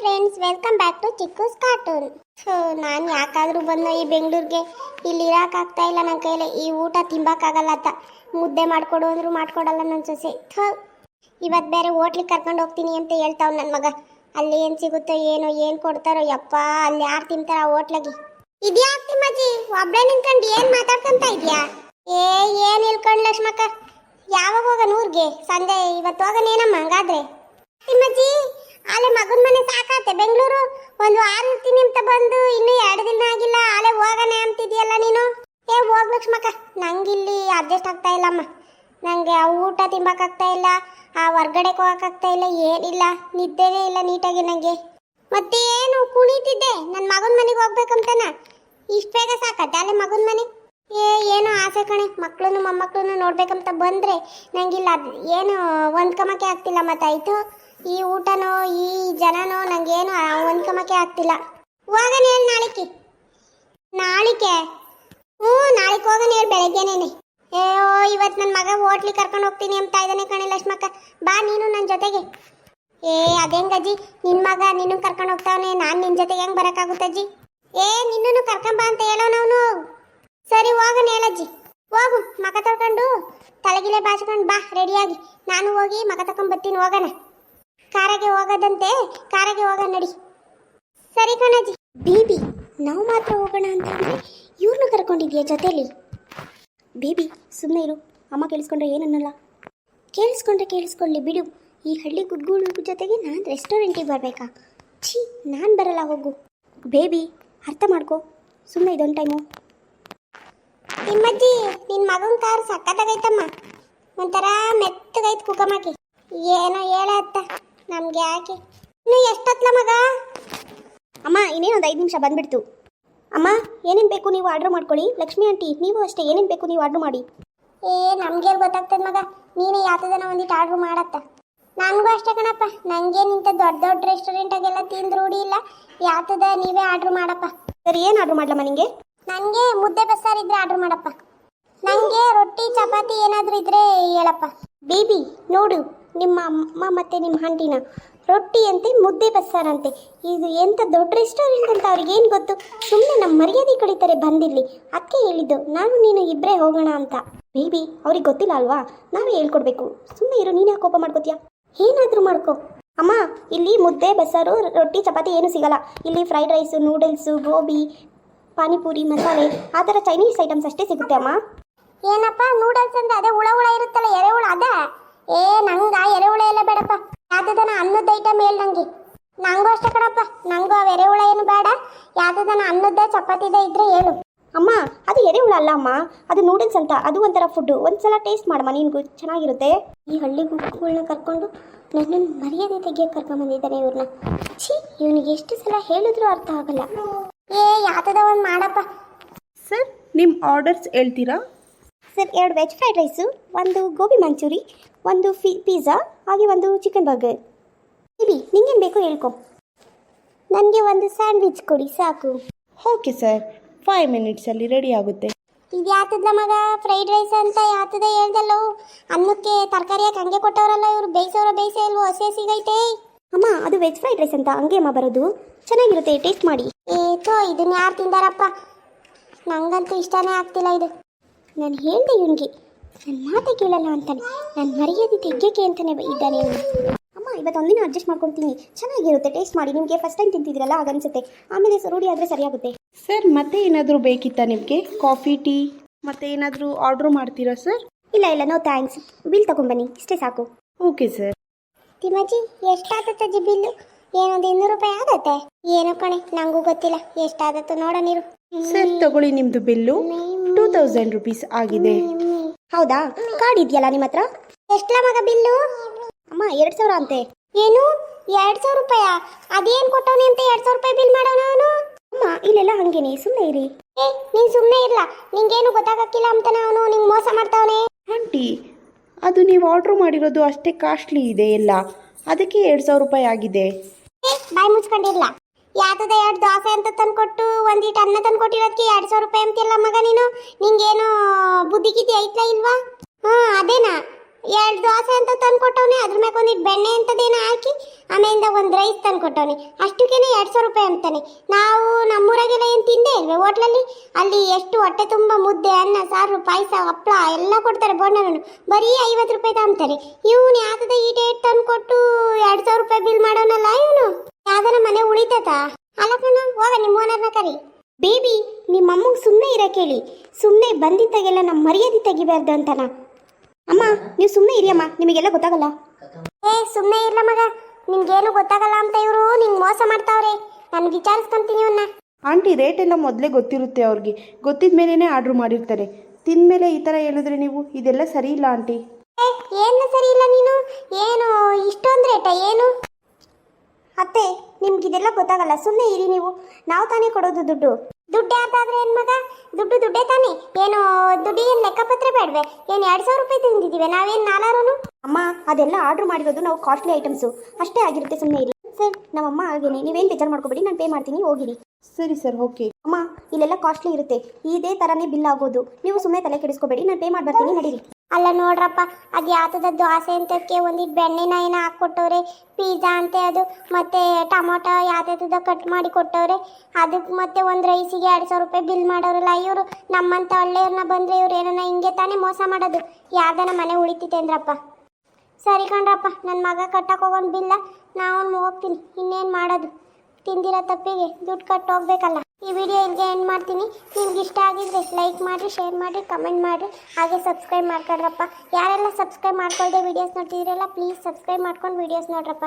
Friends welcome back to Chikkus cartoon so ನಾನು ಯಾಕಾದರೂ ಬಂದೆ ಈ ಬೆಂಗಳೂರಿಗೆ ಇಲ್ಲಿ ಇರೋಕ್ಕಾಗ್ತಾ ಇಲ್ಲ ನನ್ನ ಕೈಯಲ್ಲಿ, ಈ ಊಟ ತಿಂಬಕ್ಕಾಗಲ್ಲ ಅಂತ ಮುದ್ದೆ ಮಾಡಿಕೊಡು ಅಂದರೂ ಮಾಡಿಕೊಡಲ್ಲ ನನ್ನ ಸೊಸೆ. ಥೋ ಇವತ್ತು ಬೇರೆ ಹೋಟ್ಲಿಗೆ ಕರ್ಕೊಂಡು ಹೋಗ್ತೀನಿ ಅಂತ ಹೇಳ್ತಾವ್ ನನ್ನ ಮಗ. ಅಲ್ಲಿ ಏನು ಸಿಗುತ್ತೋ ಏನೋ, ಏನು ಕೊಡ್ತಾರೋ, ಯಪ್ಪ, ಅಲ್ಲಿ ಯಾರು ತಿಂತಾರ ಆ ಹೋಟ್ಲಾಗಿ? ಇದ್ಯಾ ತಿಮ್ಮಜ್ಜಿ ಒಬ್ಬಳೇ ನಿಂತ್ಕೊಂಡು ಏನು ಮಾತಾಡ್ಕೊಂತ ಇದೆಯಾ? ಏ, ಏನು ಇಲ್ಕೊಂಡು ಲಕ್ಷ್ಮಕ್ಕ? ಯಾವಾಗ ಹೋಗೋಣ ಊರಿಗೆ? ಸಂಜೆ, ಇವತ್ತು ಹೋಗೋಣ ಹಂಗಾದ್ರೆ? ತಿಮ್ಮಜ್ಜಿ ಆಲೆ ಮಗನ ಮನೆ ಸಾಕಾತೆ ಬೆಂಗಳೂರು ಒಂದು ಆರು ಇರ್ತೀನಿ ಅಂತ ಬಂದು ಇನ್ನು ಎರಡು ದಿನ ಆಗಿಲ್ಲ ಆಲೆ ಹೋಗಣ ಅಂತಿದ್ಯಲ್ಲ ನೀನು? ಏ, ಹೋಗ್ ಲಕ್ಷ್ಮಕ್ಕ. ನಂಗಿಲ್ಲಿ ಅಡ್ಜಸ್ಟ್ ಆಗ್ತಾ ಇಲ್ಲಮ್ಮ. ನಂಗೆ ಆ ಊಟ ತಿಂಬಕ್ಕಾಗ್ತಾ ಇಲ್ಲ, ಆ ಹೊರ್ಗಡೆ ಹೋಗಕ್ಕಾಗ್ತಾ ಇಲ್ಲ, ಏನಿಲ್ಲ. ನಿದ್ದೆನೇ ಇಲ್ಲ ನೀಟಾಗಿ ನಂಗೆ. ಮತ್ತೆ ಏನು ಕುಣಿತಿದ್ದೆ? ನನ್ನ ಮಗನ ಮನೆಗೆ ಹೋಗ್ಬೇಕಂತನ? ಇಷ್ಟು ಬೇಗ ಸಾಕತ್ತೆ ಅಲ್ಲೇ ಮಗನ ಮನೆ? ಏ, ಏನೋ ಆಸೆ ಕಣೆ. ಮಕ್ಕಳನ್ನು ಮೊಮ್ಮಕ್ಕಳನ್ನು ನೋಡ್ಬೇಕಂತ ಬಂದ್ರೆ ನಂಗಿಲ್ಲ ಏನು ಏನು ಹೊಂದ್ಕಮಕ್ಕೆ ಆಗ್ತಿಲ್ಲ ಮತ್ತಾಯ್ತು ಈ ಊಟನೋ, ಈ ಜನನೋ ನಂಗೇನು ಹೊಂದ್ಕಮಕ್ಕೆ ಆಗ್ತಿಲ್ಲ. ಹೋಗಣ ಹೇಳಿ ನಾಳಿಕೆ. ನಾಳಿಕೆ? ಹ್ಞೂ ನಾಳೆಗೆ ಹೋಗನ ಹೇಳಿ ಬೆಳಗ್ಗೆನೇನೆ. ಏಯೋ ಇವತ್ತು ನನ್ನ ಮಗ ಹೋಟ್ಲಿಗೆ ಕರ್ಕೊಂಡು ಹೋಗ್ತೀನಿ ಅಂತ ಇದ್ದಾನೆ ಕಣೆ ಲಕ್ಷ್ಮಕ್ಕ. ಬಾ ನೀನು ನನ್ನ ಜೊತೆಗೆ. ಏ ಅದೇಂಗಜ್ಜಿ ನಿನ್ನ ಮಗ ನಿನ್ನ ಕರ್ಕೊಂಡು ಹೋಗ್ತಾವನೆ, ನಾನು ನಿನ್ನ ಜೊತೆಗೆ ಹೆಂಗೆ ಬರೋಕ್ಕಾಗುತ್ತಜ್ಜಿ ಏ ನಿನ್ನೂ ಕರ್ಕೊಂಬಾ ಅಂತ ಹೇಳೋನವನು ಸರಿ ಹೋಗೋಣ ಹೇಳಜ್ಜಿ ಹೋಗು, ಮಗ ತಗೊಂಡು ತಲೆಗಿಲೆ ಬಾಚ್ಕೊಂಡು ಬಾ, ರೆಡಿಯಾಗಿ. ನಾನು ಹೋಗಿ ಮಗ ತಗೊಂಡ್ ಬರ್ತೀನಿ, ಹೋಗೋಣ. ಕಾರಾಗೆ ಹೋಗೋದಂತೆ, ಕಾರಿಗೆ ಹೋಗ ನಡಿ. ಸರಿ ಕಣಜಿ ಬೇಬಿ, ನಾವು ಮಾತ್ರ ಹೋಗೋಣ ಅಂತ ಇವ್ರನ್ನ ಕರ್ಕೊಂಡಿದ್ಯಾ ಜೊತೆಲಿ? ಬೇಬಿ ಸುಮ್ಮನೆ ಇರು. ಅಮ್ಮ ಕೇಳಿಸ್ಕೊಂಡ್ರೆ ಏನನ್ನಲ್ಲ. ಕೇಳಿಸ್ಕೊಂಡ್ರೆ ಕೇಳಿಸ್ಕೊಳ್ಳಿ ಬಿಡು. ಈ ಹಳ್ಳಿ ಗುಡ್ಗುಳು ಜೊತೆಗೆ ನಾನು ರೆಸ್ಟೋರೆಂಟಿಗೆ ಬರಬೇಕಾ? ಛೀ, ನಾನು ಬರಲ್ಲ, ಹೋಗು. ಬೇಬಿ, ಅರ್ಥ ಮಾಡ್ಕೊ. ಸುಮ್ಮನೆ ಇದೊಂದು ಟೈಮು ನಿಮ್ಮಜ್ಜಿ ನಿನ್ನ ಮಗನ ಕಾರ್ ಸಕ್ಕತ್ತಾಗೈತಮ್ಮ. ಒಂಥರ ಮೆತ್ತಗೈತ್ ಕುಕಮಾಕಿ ಏನೋ ಹೇಳ ನಮ್ಗೆ ಯಾಕೆ? ಇನ್ನು ಎಷ್ಟತ್ಲ ಮಗ? ಅಮ್ಮ ಇನ್ನೇನೊಂದು ಐದು ನಿಮಿಷ ಬಂದ್ಬಿಡ್ತು. ಅಮ್ಮ, ಏನೇನು ಬೇಕು ನೀವು ಆರ್ಡ್ರ್ ಮಾಡ್ಕೊಳ್ಳಿ. ಲಕ್ಷ್ಮಿ ಆಂಟಿ, ನೀವು ಅಷ್ಟೇ, ಏನೇನು ಬೇಕು ನೀವು ಆರ್ಡ್ರ್ ಮಾಡಿ. ಏ ನಮ್ಗೆ ಗೊತ್ತಾಗ್ತದೆ ಮಗ. ನೀನೇ ಯಾತದನ ಒಂದಿಟ್ಟು ಆರ್ಡ್ರ್ ಮಾಡತ್ತ. ನನಗೂ ಅಷ್ಟೇ ಕಣಪ್ಪ. ನನಗೇನು ಇಂಥ ದೊಡ್ಡ ದೊಡ್ಡ ರೆಸ್ಟೋರೆಂಟಾಗೆಲ್ಲ ತಿಂದು ರೂಢಿ ಇಲ್ಲ. ಯಾತದ, ನೀವೇ ಆರ್ಡ್ರ್ ಮಾಡಪ್ಪ. ಸರಿ, ಏನು ಆರ್ಡ್ರ್ ಮಾಡ್ಲಮ್ಮ ನಿಂಗೆ? ನನಗೆ ಮುದ್ದೆ ಬಸ್ಸಾರು ಇದ್ರೆ ಆರ್ಡ್ರ್ ಮಾಡಪ್ಪ. ನನಗೆ ರೊಟ್ಟಿ, ಚಪಾತಿ ಏನಾದರೂ ಇದ್ರೆ ಹೇಳಪ್ಪ. ಬೇಬಿ, ನೋಡು. ನಿಮ್ಮ ಅಮ್ಮ ಮತ್ತೆ ನಿಮ್ಮ ಆಂಟಿನ ರೊಟ್ಟಿ ಅಂತೆ, ಮುದ್ದೆ ಬಸ್ಸಾರಂತೆ ಇದು ಎಂಥ ದೊಡ್ಡ ರೆಸ್ಟೋರೆಂಟ್ ಅಂತ ಅವ್ರಿಗೆ ಏನು ಗೊತ್ತು? ಸುಮ್ಮನೆ ನಮ್ಮ ಮರ್ಯಾದೆ ಕಳೀತಾರೆ ಬಂದಿರಲಿ ಅದಕ್ಕೆ ಹೇಳಿದ್ದು, ನಾನು ನೀನು ಇಬ್ಬರೇ ಹೋಗೋಣ ಅಂತ. ಬೇಬಿ, ಅವ್ರಿಗೆ ಗೊತ್ತಿಲ್ಲ ಅಲ್ವಾ? ನಾವೇ ಹೇಳ್ಕೊಡ್ಬೇಕು. ಸುಮ್ಮನೆ ಇರು, ನೀನು ಕೋಪ ಮಾಡ್ಕೋತೀಯಾ? ಏನಾದರೂ ಮಾಡ್ಕೋ. ಅಮ್ಮ, ಇಲ್ಲಿ ಮುದ್ದೆ, ಬಸ್ಸಾರು, ರೊಟ್ಟಿ, ಚಪಾತಿ ಏನೂ ಸಿಗಲ್ಲ. ಇಲ್ಲಿ fried rice noodles gobi, panipuri, ಮಸಾಲೆ, ಆ ಥರ ಚೈನೀಸ್ ಐಟಮ್ಸ್ ಅಷ್ಟೇ ಸಿಗುತ್ತೆ ಅಮ್ಮ. ಏನಪ್ಪ ನೂಡಲ್ಸ್ ಅಂದ್ರೆ ಅದೇ ಹುಳ ಹುಳ ಇರುತ್ತಲ್ಲ, ಎರೆಹುಳ, ಅದ? ಏ ನಂಗ ಎರೆಹುಳ ಎಲ್ಲ ಬೇಡಪ್ಪ. ಯಾವ್ದನ ಅನ್ನದ ಐಟಮ್ ಹೇಳ ನಂಗೆ. ನಂಗೂ ಅಷ್ಟೇ ಕಣಪ್ಪ. ನಂಗೂ ಅವು ಎರೆಹುಳ ಏನು ಬೇಡ. ಯಾವ್ದನ ಅನ್ನದ ಚಪಾತಿದ ಇದ್ರೆ ಹೇಳು. ಅಮ್ಮ ಅದು ಎರೆಹುಳ ಅಲ್ಲ ಅಮ್ಮ. ಅದು ನೂಡಲ್ಸ್ ಅಂತ. ಅದು ಒಂಥರ ಫುಡ್ಡು ಒಂದ್ಸಲ ಟೇಸ್ಟ್ ಮಾಡಮ್ಮ ನಿನ್ಗೂ ಚೆನ್ನಾಗಿರುತ್ತೆ. ಈ ಹಳ್ಳಿ ಗುಂಪುಗಳನ್ನ ಕರ್ಕೊಂಡು ನನ್ನ ಮರ್ಯಾದೆ ತೆಗಿಯಕ್ಕೆ ಕರ್ಕೊಂಬಂದಿದ್ದಾನೆ ಇವ್ರನ್ನ ಛೀ ಇವನಿಗೆ ಎಷ್ಟು ಸಲ ಹೇಳಿದ್ರು ಅರ್ಥ ಆಗಲ್ಲ. ಏ ಯಾತದ ಒಂದು ಮಾಡಪ್ಪ. ಸರ್ ನಿಮ್ಮ ಆರ್ಡರ್ಸ್ ಹೇಳ್ತೀರಾ? ಸರ್ ಎರಡು ವೆಜ್ ಫ್ರೈಡ್ ರೈಸು ಒಂದು ಗೋಬಿ ಮಂಚೂರಿ ಒಂದು ಫಿ ಪಿಜ್ಜಾ ಹಾಗೆ ಒಂದು ಚಿಕನ್ ಬರ್ಗರ್ ಇರಿ ನಿಂಗೇನು ಬೇಕು ಹೇಳ್ಕೊ. ನನಗೆ ಒಂದು ಸ್ಯಾಂಡ್ವಿಚ್ ಕೊಡಿ ಸಾಕು. ಓಕೆ ಸರ್ ಫೈವ್ ಮಿನಿಟ್ಸಲ್ಲಿ ರೆಡಿ ಆಗುತ್ತೆ. ಇದು ಯಾತದ ಮಗ? ಫ್ರೈಡ್ ರೈಸ್ ಅಂತ ಯಾತದ ಹೇಳ್ದಲ್ಲೋ? ಅನ್ನಕ್ಕೆ ತರಕಾರಿ ಹಾಕಿ ಹಂಗೆ ಕೊಟ್ಟವರಲ್ಲ ಇವರು ಬೇಯಿಸೋರ ಬೇಯಿಸೇ ಇಲ್ವೋ? ಹಸಿ ಹಸಿಗೈತೆ. ಅಮ್ಮ ಅದು ವೆಜ್ ಫ್ರೈಡ್ ರೈಸ್ ಅಂತ ಹಂಗೆ ಅಮ್ಮ ಬರೋದು. ಚೆನ್ನಾಗಿರುತ್ತೆ ಟೇಸ್ಟ್ ಮಾಡಿ. ಏ ಥೋ ಇದನ್ನ ಯಾರು ತಿಂದಾರಪ್ಪ? ನಂಗಂತೂ ಇಷ್ಟನೇ ಆಗ್ತಿಲ್ಲ ಇದು. ನಾನು ಹೇಳಿದೆ ಇವನಿಗೆ. ನನ್ನ ಮಾತೆ ಕೇಳಲ್ಲ ಅಂತಾನೆ. ನಾನು ಮರ್ಯಾದೆ ತೆಗ್ಯಕ್ಕೆ ಅಂತಾನೆ ಇದ್ದಾನೆ ಇವನು. ಅಮ್ಮ ಇವತ್ತು ಒಂದಿನ ಅಡ್ಜಸ್ಟ್ ಮಾಡ್ಕೊಳ್ತೀನಿ ಚೆನ್ನಾಗಿರುತ್ತೆ ಟೇಸ್ಟ್ ಮಾಡಿ. ನಿಮಗೆ ಫಸ್ಟ್ ಟೈಮ್ ತಿಂತಿದ್ದೀರಲ್ಲ ಹಾಗನ್ಸುತ್ತೆ ಆಮೇಲೆ ರೂಢಿ ಆದರೆ ಸರಿಯಾಗುತ್ತೆ. ಸರ್ ಮತ್ತೆ ಏನಾದರೂ ಬೇಕಿತ್ತಾ ನಿಮಗೆ? ಕಾಫಿ ಟೀ ಮತ್ತೆ ಏನಾದರೂ ಆರ್ಡರ್ ಮಾಡ್ತೀರಾ ಸರ್ ಇಲ್ಲ ಇಲ್ಲ ನೋ ಥ್ಯಾಂಕ್ಸ್ ಬಿಲ್ ತಗೊಂಬನ್ನಿ ಇಷ್ಟೇ ಸಾಕು. Okay sir Timmajji ji bill? ಏನೊಂದು ಇನ್ನೂರು ರೂಪಾಯಿ ಆಗತ್ತೆ. ಏನೋ ಕಣೆ ನಂಗೂ ಗೊತ್ತಿಲ್ಲ. ಎಷ್ಟಾಗತ್ತೋ ನೋಡ ನೀರು ಸರ್ ತಗೊಳ್ಳಿ ನಿಮ್ಮದು ಬಿಲ್ಲು. ಟೂ ತೌಸಂಡ್ ರುಪೀಸ್ ಆಗಿದೆ. ಹೌದಾ? ಕಾರ್ಡ್ ಇದೆಯಲ್ಲ ನಿಮ್ಮ ಹತ್ರ? ಎಷ್ಟಲ ಮಗ ಬಿಲ್ಲು? ಅಮ್ಮ ಎರಡು ಸಾವಿರ ಅಂತೆ. ಏನು? ಎರಡ್ ಸಾವಿರ ರೂಪಾಯ? ಅದೇನ್ ಕೊಟ್ಟವನಿ ಅಂತ ಎರಡ್ ಸಾವಿರ ರೂಪಾಯಿ ಬಿಲ್ ಮಾಡೋಣ ಅವನು ಅಮ್ಮ ಇಲ್ಲೆಲ್ಲ ಹಂಗೇನೆ ಸುಮ್ಮನೆ ಇರಿ. ಏ ನೀನ್ ಸುಮ್ನೆ ಇರ್ಲ. ನಿಂಗೇನು ಗೊತ್ತಾಗಕ್ಕಿಲ್ಲ ಅಂತ ಅವನು ನಿಂಗ್ ಮೋಸ ಮಾಡ್ತಾವನೆ. ಆಂಟಿ ಅದು ನೀವು ಆರ್ಡರ್ ಮಾಡಿರೋದು ಅಷ್ಟೇ ಕಾಸ್ಟ್ಲಿ ಇದೆ ಎಲ್ಲ. ಅದಕ್ಕೆ ಎರಡು ಸಾವಿರ ರೂಪಾಯಿ ಆಗಿದೆ. ಬಾಯ್ ಬಾಯಿ ಮುಚ್ಕೊಂಡಿರ್ಲ. ಯಾತದ ಎರಡು ದೋಸೆ ಅಂತ ತಂದ್ಕೊಟ್ಟು ಒಂದಿಟ್ಟು ಅನ್ನ ತಂದ್ಕೊಟ್ಟಿರೋದಕ್ಕೆ ಎರಡು ಸಾವಿರ ರೂಪಾಯಿ ಅಂತಿಲ್ಲ ಮಗ ನೀನು? ನಿಂಗೇನು ಬುದ್ಧಿ ಗಿದ್ದಿ ಐತ್ಲ ಇಲ್ವಾ? ಹ್ಞೂ, ಅದೇನಾ? ಎರಡು ದೋಸೆ ಅಂತ ತಂದು ಕೊಟ್ಟವನಿ ಅದ್ರ ಮ್ಯಾಗ ಒಂದಿಟ್ಟು ಬೆಣ್ಣೆ ಅಂತದೇನೋ ಹಾಕಿ, ಆಮೇಲಿಂದ ಒಂದು ರೈಸ್ ತಂದು ಕೊಟ್ಟವನಿ ಅಷ್ಟಕ್ಕೇನೆ ಎರಡು ಸಾವಿರ ರೂಪಾಯಿ ಅಂತಾನೆ. ನಾವು ನಮ್ಮೂರಾಗೆಲ್ಲ ಏನು ತಿಂದೇ ಇಲ್ವೇ ಹೋಟ್ಲಲ್ಲಿ? ಅಲ್ಲಿ ಎಷ್ಟು ಹೊಟ್ಟೆ ತುಂಬ ಮುದ್ದೆ, ಅನ್ನ, ಸಾರು, ಪಾಯಸ ಹಪ್ಪಳ ಎಲ್ಲ ಕೊಡ್ತಾರೆ ಬೋಂಡನೂ ಬರೀ ಐವತ್ತು ರೂಪಾಯಿ ತಾಂತಾರೆ ಇವನು ಯಾತದ ಈ ಡೇಟ್ ತಂದು ಕೊಟ್ಟು ಎರಡು ಸಾವಿರ ರೂಪಾಯಿ ಬಿಲ್ ಮಾಡೋನಲ್ಲ ಇವನು? ಯಾವ್ದನ ಮನೆ ಉಳಿತತ ಅಲ್ಲ ಕಣ ಹೋಗ ನಿಮ್ಮ ಓನರ್ನ ಕರಿ. ಬೇಬಿ ನಿಮ್ಮ ಅಮ್ಮಂಗೆ ಸುಮ್ಮನೆ ಇರ ಕೇಳಿ. ಸುಮ್ಮನೆ ಬಂದಿದ್ದಾಗೆಲ್ಲ ನಮ್ಮ ಮರ್ಯಾದೆ ತೆಗಿಬಾರ್ದು ಅಂತನ. ಅಮ್ಮ ನೀವು ಸುಮ್ಮನೆ ಇರಿ ಅಮ್ಮ ನಿಮಗೆಲ್ಲ ಗೊತ್ತಾಗಲ್ಲ. ಏ ಸುಮ್ಮನೆ ಇರಲ ಮಗ. ನಿಮ್ಗೇನು ಗೊತ್ತಾಗಲ್ಲ ಅಂತ ಇವರು ನಿಂಗೆ ಮೋಸ ಮಾಡ್ತಾವ್ರೆ. ನಾನು ವಿಚಾರಿಸ್ಕೊಂತೀನಿ ಇವನ್ನ ಆಂಟಿ ರೇಟ್ ಎಲ್ಲ ಮೊದಲೇ ಗೊತ್ತಿರುತ್ತೆ ಅವ್ರಿಗೆ. ಗೊತ್ತಿದ ಮೇಲೇನೆ ಆರ್ಡ್ರ್ ಮಾಡಿರ್ತಾರೆ. ತಿಂದಮೇಲೆ ಈ ಥರ ಹೇಳಿದ್ರೆ ನೀವು ಇದೆಲ್ಲ ಸರಿ ಇಲ್ಲ ಆಂಟಿ. ಏ ಏನು ಸರಿ ಇಲ್ಲ ನೀನು? ಏನು ಇಷ್ಟೊಂದು ರೇಟ ಏನು? ಅತ್ತೆ ನಿಮ್ಗಿದೆಲ್ಲ ಗೊತ್ತಾಗಲ್ಲ ಸುಮ್ಮನೆ ಇರಿ ನೀವು. ನಾವು ತಾನೇ ಕೊಡೋದು ದುಡ್ಡು. ದುಡ್ಡು ಯಾರ್ದಾದ್ರೆ ಏನು ಮಗ? ದುಡ್ಡು ದುಡ್ಡೇ ತಾನೇ. ಏನು ದುಡ್ಡಿಗೆ ಲೆಕ್ಕಪತ್ರ ಬೇಡವೆ? ಏನು ಎರಡು ಸಾವಿರ ರೂಪಾಯಿ ತಿಂದಿದ್ದೀವಿ? ನಾವೇನು ನಾಲಾರು ಅಮ್ಮ ಅದೆಲ್ಲ ಆರ್ಡರ್ ಮಾಡಿರೋದು ನಾವು ಕಾಸ್ಟ್ಲಿ ಐಟಮ್ಸು. ಅಷ್ಟೇ ಆಗಿರುತ್ತೆ ಸುಮ್ಮನೆ ಇರಿ. ಸರ್ ನಮ್ಮಮ್ಮ ಹಾಗೇನೆ. ನೀವೇನು ಬೇಜಾರು ಮಾಡ್ಕೊಬೇಡಿ ನಾನು ಪೇ ಮಾಡ್ತೀನಿ ಹೋಗಿರಿ. ಸರಿ ಸರ್ ಓಕೆ. ಅಮ್ಮ ಇಲ್ಲೆಲ್ಲ ಕಾಸ್ಟ್ಲಿ ಇರುತ್ತೆ. ಇದೇ ಥರನೇ ಬಿಲ್ ಆಗೋದು. ನೀವು ಸುಮ್ಮನೆ ತಲೆ ಕೆಡಿಸ್ಕೋಬೇಡಿ ನಾನು ಪೇ ಮಾಡ್ಬರ್ತೀನಿ ನಡೀರಿ. ಅಲ್ಲ ನೋಡ್ರಪ್ಪ, ಅದು ಯಾತದ ದೋಸೆ ಅಂತಕ್ಕೆ ಒಂದಿಟ್ಟು ಬೆಣ್ಣೆನ ಏನೋ ಹಾಕ್ಕೊಟ್ಟವ್ರೆ ಪಿಜ್ಜಾ ಅಂತೆ ಅದು, ಮತ್ತೆ ಟೊಮೊಟೊ ಯಾವ್ದಾದ ಕಟ್ ಮಾಡಿ ಕೊಟ್ಟವ್ರೆ ಅದಕ್ಕೆ ಮತ್ತೆ ಒಂದು ರೈಸಿಗೆ ಎರಡು ಸಾವಿರ ರೂಪಾಯಿ ಬಿಲ್ ಮಾಡೋರಲ್ಲ, ಇವರು ನಮ್ಮಂತ ಒಳ್ಳೆಯವ್ರನ್ನ ಬಂದರೆ ಇವ್ರು ಏನನ್ನ ಹಿಂಗೆ ತಾನೇ ಮೋಸ ಮಾಡೋದು. ಯಾವ್ದನ ಮನೆ ಉಳಿತೈತೆ ಅಂದ್ರಪ್ಪ. ಸರಿ ಕಣ್ರಪ್ಪ ನನ್ನ ಮಗ ಕಟ್ಟಕ್ಕೆ ಹೋಗೋನ್ ಬಿಲ್ಲ ನಾನು ಹೋಗ್ತೀನಿ, ಇನ್ನೇನು ಮಾಡೋದು. ತಿಂದಿರೋ ತಪ್ಪಿಗೆ ದುಡ್ಡು ಕಟ್ಟು ಹೋಗ್ಬೇಕಲ್ಲ. ಈ ವಿಡಿಯೋ ಇಲ್ಲಿಗೆ ಎಂಡ್ ಮಾಡ್ತೀನಿ? ನಿಮ್ಗೆ ಇಷ್ಟ ಆಗಿದ್ರೆ ಲೈಕ್ ಮಾಡಿರಿ ಶೇರ್ ಮಾಡಿರಿ ಕಮೆಂಟ್ ಮಾಡಿರಿ. ಹಾಗೆ ಸಬ್ಸ್ಕ್ರೈಬ್ ಮಾಡ್ಕೊಳ್ರಪ್ಪ. ಯಾರೆಲ್ಲ ಸಬ್ಸ್ಕ್ರೈಬ್ ಮಾಡ್ಕೊಳ್ದೆ ವೀಡಿಯೋಸ್ ನೋಡ್ತಿದ್ದೀರಲ್ಲ ಪ್ಲೀಸ್ ಸಬ್ಸ್ಕ್ರೈಬ್ ಮಾಡ್ಕೊಂಡು ವೀಡಿಯೋಸ್ ನೋಡ್ರಪ್ಪ.